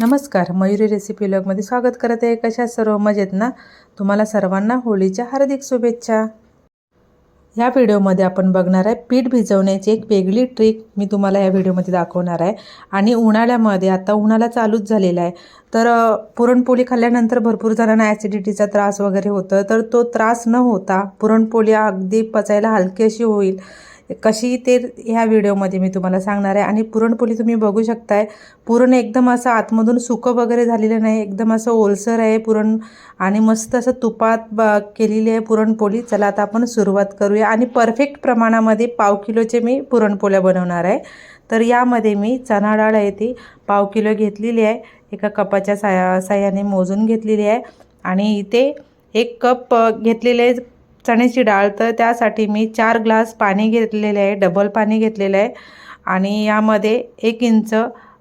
नमस्कार मयुरी रेसिपी ब्लॉगमध्ये स्वागत करत आहे. कशा सर्व? मजेत ना? तुम्हाला सर्वांना होळीच्या हार्दिक शुभेच्छा. या व्हिडिओमध्ये आपण बघणार आहे पीठ भिजवण्याची एक वेगळी ट्रिक मी तुम्हाला या व्हिडिओमध्ये दाखवणार आहे. आणि उन्हाळ्यामध्ये आता उन्हाळा चालूच झालेला आहे. तर पुरणपोळी खाल्ल्यानंतर भरपूर जणांना ॲसिडिटीचा त्रास वगैरे होतं. तर तो त्रास न होता पुरणपोळी अगदी पचायला हलकी अशी होईल. कशी ते ह्या व्हिडिओमध्ये मी तुम्हाला सांगणार आहे. आणि पुरणपोळी तुम्ही बघू शकताय. पुरण एकदम असं आतमधून सुकं वगैरे झालेलं नाही. एकदम असं ओलसर आहे पुरण. आणि मस्त असं तुपात ब केलेली आहे पुरणपोळी. चला आता आपण सुरुवात करूया. आणि परफेक्ट प्रमाणामध्ये पाव किलोचे मी पुरणपोळ्या बनवणार आहे. तर यामध्ये मी चणा डाळ आहे ती पाव किलो घेतलेली आहे. एका कपाच्या साया साह्याने मोजून घेतलेली आहे. आणि इथे एक कप घेतलेले आहे चण्याची डाळ. तर त्यासाठी मी चार ग्लास पाणी घेतलेले आहे डबल पाणी घेतलेलं आहे. आणि यामध्ये एक इंच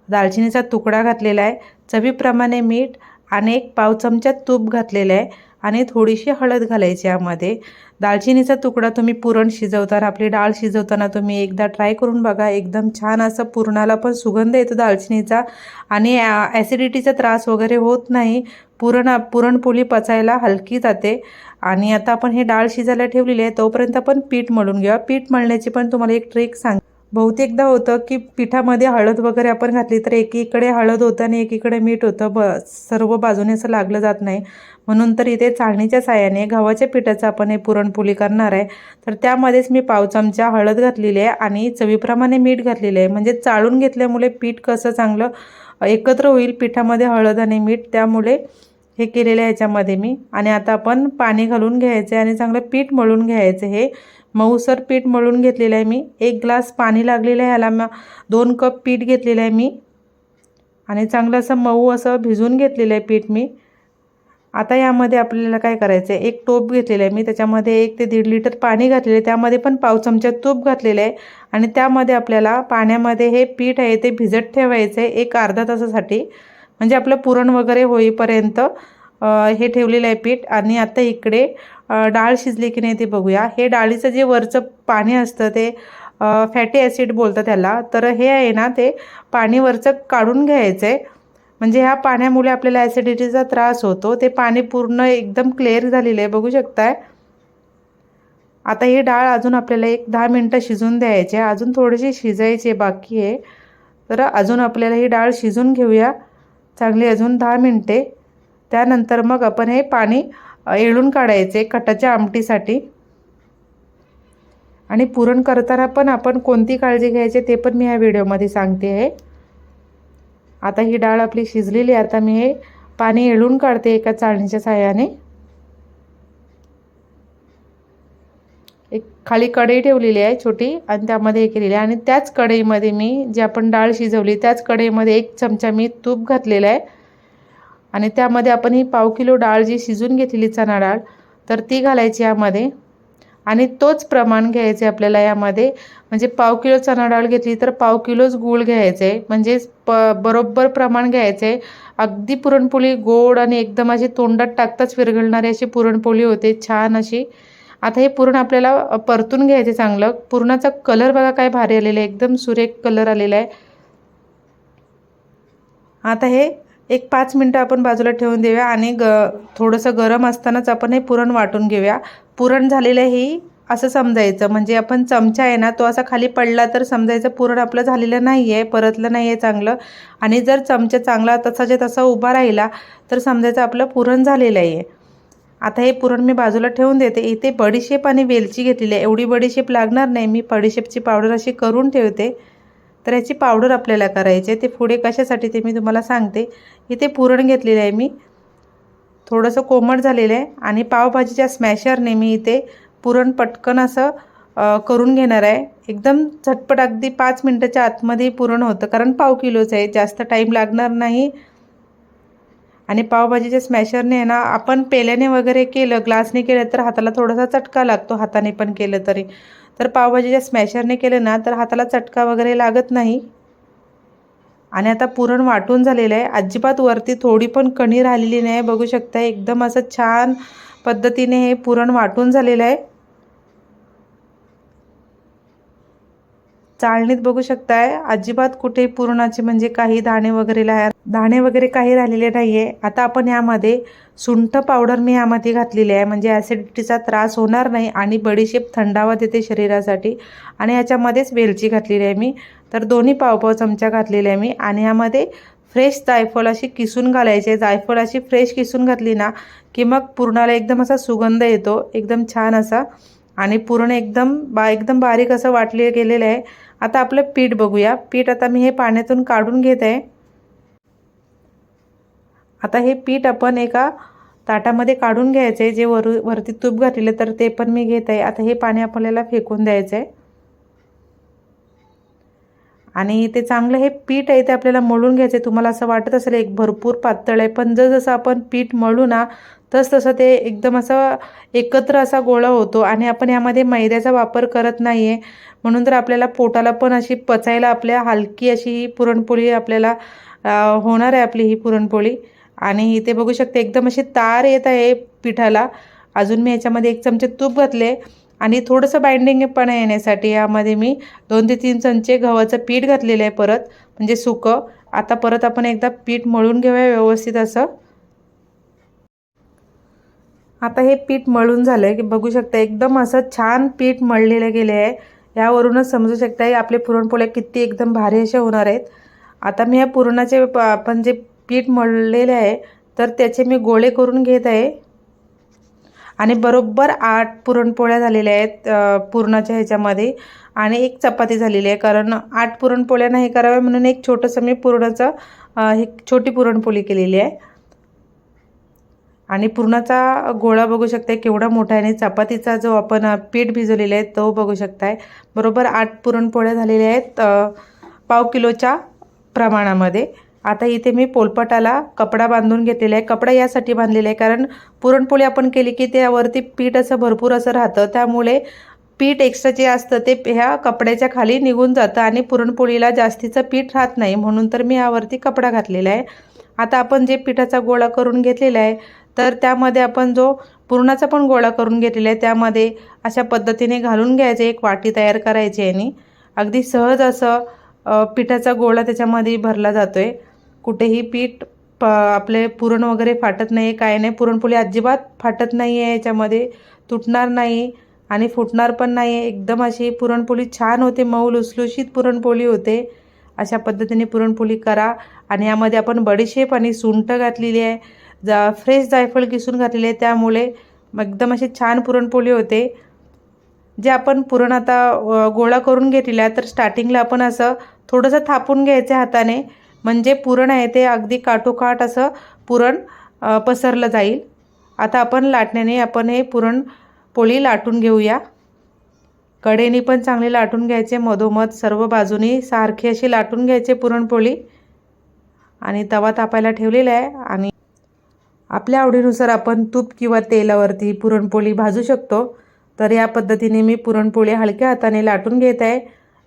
दालचिनीचा तुकडा घातलेला आहे. चवीप्रमाणे मीठ आणि एक पाव चमचा तूप घातलेलं आहे. आणि थोडीशी हळद घालायची यामध्ये. दालचिनीचा तुकडा तुम्ही पुरण शिजवताना आपली डाळ शिजवताना तुम्ही एकदा ट्राय करून बघा. एकदम छान असं पुरणाला पण सुगंध येतो दालचिनीचा आणि ॲसिडिटीचा त्रास वगैरे होत नाही. पुरण पुरणपोळी पचायला हलकी जाते. आणि आता आपण हे डाळ शिजायला ठेवलेली आहे तोपर्यंत आपण पीठ मळून घेऊया. पीठ मळण्याची पण तुम्हाला एक ट्रिक सांग बहुतेकदा होतं की पिठामध्ये हळद वगैरे आपण घातली तर एकीकडे हळद होतं आणि एकीकडे मीठ होतं. ब सर्व बाजूने असं लागलं जात नाही. म्हणून तर इथे चाळणीच्या साह्याने गव्हाच्या पिठाचं आपण हे पुरणपोळी करणार आहे. तर त्यामध्येच मी पाव चमचा हळद घातलेली आहे आणि चवीप्रमाणे मीठ घातलेलं आहे. म्हणजे चाळून घेतल्यामुळे पीठ कसं चांगलं एकत्र होईल पिठामध्ये हळद आणि मीठ त्यामुळे हे केलेलं आहे ह्याच्यामध्ये मी. आणि आता आपण पाणी घालून घ्यायचं आहे आणि चांगलं पीठ मळून घ्यायचं हे मऊसर पीठ मळून घेतलेलं आहे मी. एक ग्लास पाणी लागलेलं आहे ह्याला मग दोन कप पीठ घेतलेलं आहे मी. आणि चांगलं असं मऊ असं भिजून घेतलेलं आहे पीठ मी. आता यामध्ये आपल्याला काय करायचं आहे? एक टोप घेतलेलं आहे मी. त्याच्यामध्ये एक ते दीड लिटर पाणी घातलेलं आहे. त्यामध्ये पण पाव चमचा तूप घातलेलं आहे. आणि त्यामध्ये आपल्याला पाण्यामध्ये हे पीठ आहे ते भिजत ठेवायचं आहे एक अर्धा तासासाठी. म्हणजे आपलं पुरण वगैरे होईपर्यंत हे ठेवलेलं आहे पीठ. आणि आता इकडे डाळ शिजली की नाही ते बघूया. हे डाळीचं जे वरचं पाणी असतं ते फॅटी ॲसिड बोलतं त्याला. तर हे आहे ना ते पाणी वरचं काढून घ्यायचं आहे म्हणजे ह्या पाण्यामुळे आपल्याला ॲसिडिटीचा त्रास होतो. ते पाणी पूर्ण एकदम क्लिअर झालेलं आहे. बघू शकताय? आता ही डाळ अजून आपल्याला एक दहा मिनटं शिजून द्यायची. आहे अजून थोडीशी शिजायची आहे बाकी आहे. तर अजून आपल्याला ही डाळ शिजून घेऊया. चांगली अजून दहा मिनटे. त्यानंतर मग आपण हे पाणी येळून काढायचे कटाच्या आमटीसाठी. आणि पुरण करताना पण आपण कोणती काळजी घ्यायची ते पण मी ह्या व्हिडिओमध्ये सांगते आहे. आता ही डाळ आपली शिजलेली आहे. आता मी हे पाणी येळून काढते एका चाळणीच्या साह्याने. एक खाली कढई ठेवलेली आहे छोटी आणि त्यामध्ये हे केलेली आहे. आणि त्याच कढईमध्ये मी जी आपण डाळ शिजवली त्याच कढईमध्ये एक चमचा मी तूप घातलेला आहे. आणि त्यामध्ये आपण ही पाव किलो डाळ जी शिजून घेतलेली चणा डाळ तर ती घालायची यामध्ये. आणि तोच प्रमाण घ्यायचे आपल्याला यामध्ये. म्हणजे पाव किलो चणा डाळ घेतली तर पाव किलोच गूळ घ्यायचं. आहे म्हणजे प बरोबर प्रमाण घ्यायचं. आहे अगदी पुरणपोळी गोड आणि एकदम अशी तोंडात टाकताच विरघळणारी अशी पुरणपोळी होते. छान अशी. आता हे पुरण आपल्याला परतून घ्यायचे चांगलं. पुरणाचा कलर बघा काय भारी आलेला आहे. एकदम सुरेख कलर आलेला आहे. आता हे एक पाच मिनटं आपण बाजूला ठेवून देऊया आणि ग थोडंसं गरम असतानाच आपण हे पुरण वाटून घेऊया. पुरण झालेलं ही असं समजायचं. म्हणजे आपण चमचा आहे ना तो असा खाली पडला तर समजायचं पुरण आपलं झालेलं नाही आहे परतलं नाही आहे चांगलं. आणि जर चमचा चांगला तसाच्या तसा उभा राहिला तर समजायचं आपलं पुरण झालेलं आहे. आता हे पुरण मी बाजूला ठेवून देते. इथे बडीशेप आणि वेलची घेतलेली आहे. एवढी बडीशेप लागणार नाही. मी बडीशेपची पावडर अशी करून ठेवते. तर याची पावडर आपल्याला करायची आहे. ते पुढे कशासाठी ते मी तुम्हाला सांगते. इथे पुरण घेतलेलं आहे मी. थोडंसं कोमट झालेलं आहे आणि पावभाजीच्या स्मॅशरने मी इथे पुरण पटकन असं करून घेणार आहे. एकदम झटपट अगदी पाच मिनटाच्या आतमध्ये पुरण होतं. कारण पाव किलोचं आहे. जास्त टाईम लागणार नाही. आणि पावभाजीच्या स्मॅशरने आहे ना आपण पेल्याने वगैरे केलं ग्लासने केलं तर हाताला थोडासा चटका लागतो. हाताने पण केलं तरी. तर पावभाजीच्या स्मॅशरने केलं ना तर हाताला चटका वगैरे लागत नाही. आणि आता पुरण वाटून झालेलं आहे. अजिबात वरती थोडी पण कणी राहिलेली नाही. बघू शकता एकदम असं छान पद्धतीने हे पुरण वाटून झालेलं आहे. चाळणीत बघू शकताय. अजिबात कुठे पुरणाचे म्हणजे काही दाणे वगैरे ला दाणे वगैरे काही राहिलेले नाही आहे आता आपण यामध्ये सुंठ पावडर मी यामध्ये घातलेली आहे. म्हणजे ॲसिडिटीचा त्रास होणार नाही आणि बडीशेप थंडावा देते शरीरासाठी. आणि याच्यामध्येच वेलची घातलेली आहे मी. तर दोन्ही पावपाव चमचा घातलेल्या आहे मी. आणि यामध्ये फ्रेश जायफळ अशी किसून घालायचे जायफळ अशी फ्रेश किसून घातली ना की मग पुरणाला एकदम असा सुगंध येतो. एकदम छान असा आणि पूर्ण एकदम बा एकदम बारीक असं वाटले गेलेलं आहे. आता आपलं पीठ बघूया. पीठ आता मी हे पाण्यातून काढून घेत आहे. आता हे पीठ आपण एका ताटामध्ये काढून घ्यायचं आहे. जे वर वरती तूप घातलेलं तर ते पण मी घेत आहे. आता हे पाणी आपल्याला फेकून द्यायचं आहे. आणि ते चांगलं हे पीठ आहे ते आपल्याला मळून घ्यायचं आहे तुम्हाला असं वाटत असेल एक भरपूर पातळ आहे पण जसं आपण पीठ मळू ना तस तसं ते एकदम असं एकत्र असा गोळा होतो आणि आपण यामध्ये मैद्याचा वापर करत नाही आहे म्हणून तर आपल्याला पोटाला पण अशी पचायला आपल्या हलकी अशी ही पुरणपोळी आपल्याला होणार आहे आपली ही पुरणपोळी. आणि इथे बघू शकते एकदम अशी तार येत आहे पिठाला. अजून मी याच्यामध्ये एक चमचे तूप घातले. आणि थोडंसं बाइंडिंगपणा येण्यासाठी. यामध्ये मी दोन ते तीन चमचे गव्हाचं पीठ घातलेलं आहे परत म्हणजे सुकं. आता परत आपण एकदा पीठ मळून घेऊया व्यवस्थित असं. आता हे पीठ मळून झालं आहे की बघू शकता एकदम असं छान पीठ मळलेलं गेले आहे यावरूनच समजू शकता आपले पुरणपोळ्या किती एकदम भारी असे होणार आहेत. आता मी या पुरणाचे आपण जे पीठ मळलेले आहे तर त्याचे मी गोळे करून घेत आहे. आणि बरोबर आठ पुरणपोळ्या झालेल्या आहेत पुरणाच्या ह्याच्यामध्ये. आणि एक चपाती झालेली आहे कारण आठ पुरणपोळ्या नाही कराव्या म्हणून एक छोटंसं मी पुरणाचं हे छोटी पुरणपोळी केलेली आहे. आणि पुरणाचा गोळा बघू शकताय केवढा मोठा आहे आणि चपातीचा जो आपण पीठ भिजवलेला आहे तो बघू शकताय. बरोबर आठ पुरणपोळ्या झालेल्या आहेत पाव किलोच्या प्रमाणामध्ये. आता इथे मी पोलपटाला कपडा बांधून घेतलेला आहे. कपडा यासाठी बांधलेला आहे. कारण पुरणपोळी आपण केली की त्यावरती पीठ असं भरपूर असं राहतं. त्यामुळे पीठ एक्स्ट्रा जे असतं ते ह्या कपड्याच्या खाली निघून जातं आणि पुरणपोळीला जास्तीचं पीठ राहत नाही. म्हणून तर मी यावरती कपडा घातलेला आहे. आता आपण जे पिठाचा गोळा करून घेतलेला आहे तर त्यामध्ये आपण जो पुरणाचा पण गोळा करून घेतलेला आहे त्यामध्ये अशा पद्धतीने घालून घ्यायचे. एक वाटी तयार करायची आणि अगदी सहज असं पिठाचा गोळा त्याच्यामध्ये भरला जातो आहे कुठेही पीठ प आपले पुरण वगैरे फाटत नाही काय नाही. पुरणपोळी अजिबात फाटत नाही आहे याच्यामध्ये तुटणार नाही आणि फुटणार पण नाही आहे एकदम अशी पुरणपोळी छान होते मऊ लुसलुशीत पुरणपोळी होते. अशा पद्धतीने पुरणपोळी करा. आणि यामध्ये आपण बडीशेप आणि सुंठ घातलेली आहे. जा फ्रेश जायफळ किसून घातलेली आहे. त्यामुळे एकदम अशी छान पुरणपोळी होते. जे आपण पुरण आता गोळा करून घेतलेला आहे तर स्टार्टिंगला आपण असं थोडंसं थापून घ्यायचं हाताने. म्हणजे पुरण आहे ते अगदी काठोकाठ असं पुरण पसरलं जाईल. आता आपण लाटण्याने आपण हे पुरण पोळी लाटून घेऊया. कडेने पण चांगले लाटून घ्यायचे मधोमध सर्व बाजूनी सारखी अशी लाटून घ्यायचे पुरणपोळी आणि तवा तापायला ठेवलेला आहे आणि आपल्या आवडीनुसार आपण तूप किंवा तेलावरती पुरणपोळी भाजू शकतो. तर या पद्धतीने मी पुरणपोळी हलक्या हाताने लाटून घेत आहे.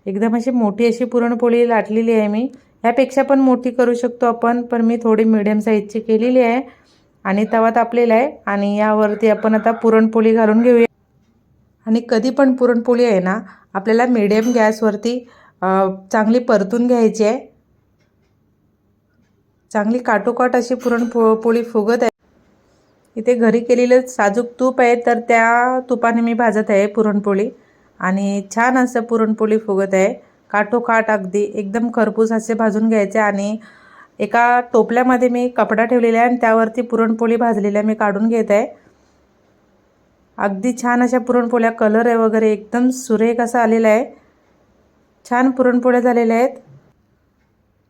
एकदम अशी मोठी अशी पुरणपोळी लाटलेली आहे मी. ह्यापेक्षा पण मोठी करू शकतो आपण पण मी थोडी मिडियम साईजची केलेली आहे. आणि तवा तापलेला आहे. आणि यावरती आपण आता पुरणपोळी घालून घेऊया. आणि कधी पण पुरणपोळी आहे ना आपल्याला मिडियम गॅसवरती चांगली परतून घ्यायची आहे. चांगली काटोकाट अशी पुरणपो पोळी फुगत आहे. इथे घरी केलेलं साजूक तूप आहे तर त्या तुपाने मी भाजत आहे पुरणपोळी. आणि छान असं पुरणपोळी फुगत आहे. काठोकाठ अगदी एकदम खरपूस असे भाजून घ्यायचे आणि एका टोपल्यामध्ये मी कपडा ठेवलेला आहे आणि त्यावरती पुरणपोळी भाजलेल्या मी काढून घेत आहे. अगदी छान अशा पुरणपोळ्या कलर आहे वगैरे एकदम सुरेख असा आलेला आहे. छान पुरणपोळ्या झालेल्या आहेत.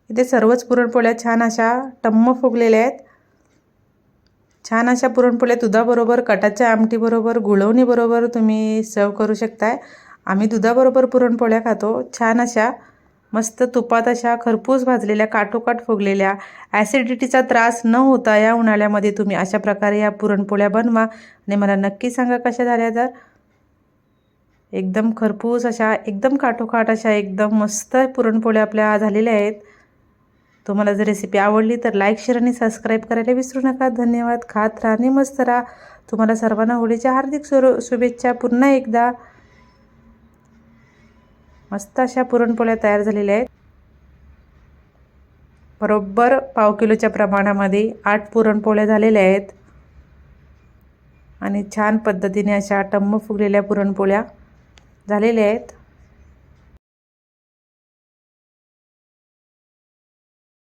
इथे सर्वच पुरणपोळ्या छान अशा टम्म फुगलेल्या आहेत. छान अशा पुरणपोळ्या दुधाबरोबर कटाच्या आमटीबरोबर गुळवणीबरोबर तुम्ही सर्व करू शकताय. आम्ही दुधाबरोबर पुरणपोळ्या खातो. छान अशा मस्त तुपात अशा खरपूस भाजलेल्या काठोकाठ फुगलेल्या ॲसिडिटीचा त्रास न होता या उन्हाळ्यामध्ये तुम्ही अशा प्रकारे या पुरणपोळ्या बनवा. आणि मला नक्की सांगा कशा झाल्या तर. एकदम खरपूस अशा एकदम काठोकाठ अशा एकदम मस्त पुरणपोळ्या आपल्या झालेल्या आहेत. तुम्हाला जर रेसिपी आवडली तर लाईक शेअर आणि सबस्क्राईब करायला विसरू नका. धन्यवाद. खात राहा मस्त राहा. तुम्हाला सर्वांना होळीच्या हार्दिक शुभेच्छा. पुन्हा एकदा. मस्त अशा पुरणपोळ्या तयार झालेल्या आहेत. बरोबर पाव किलोच्या प्रमाणामध्ये आठ पुरणपोळ्या झालेल्या आहेत. आणि छान पद्धतीने अशा टम्म फुगलेल्या पुरणपोळ्या झालेल्या आहेत.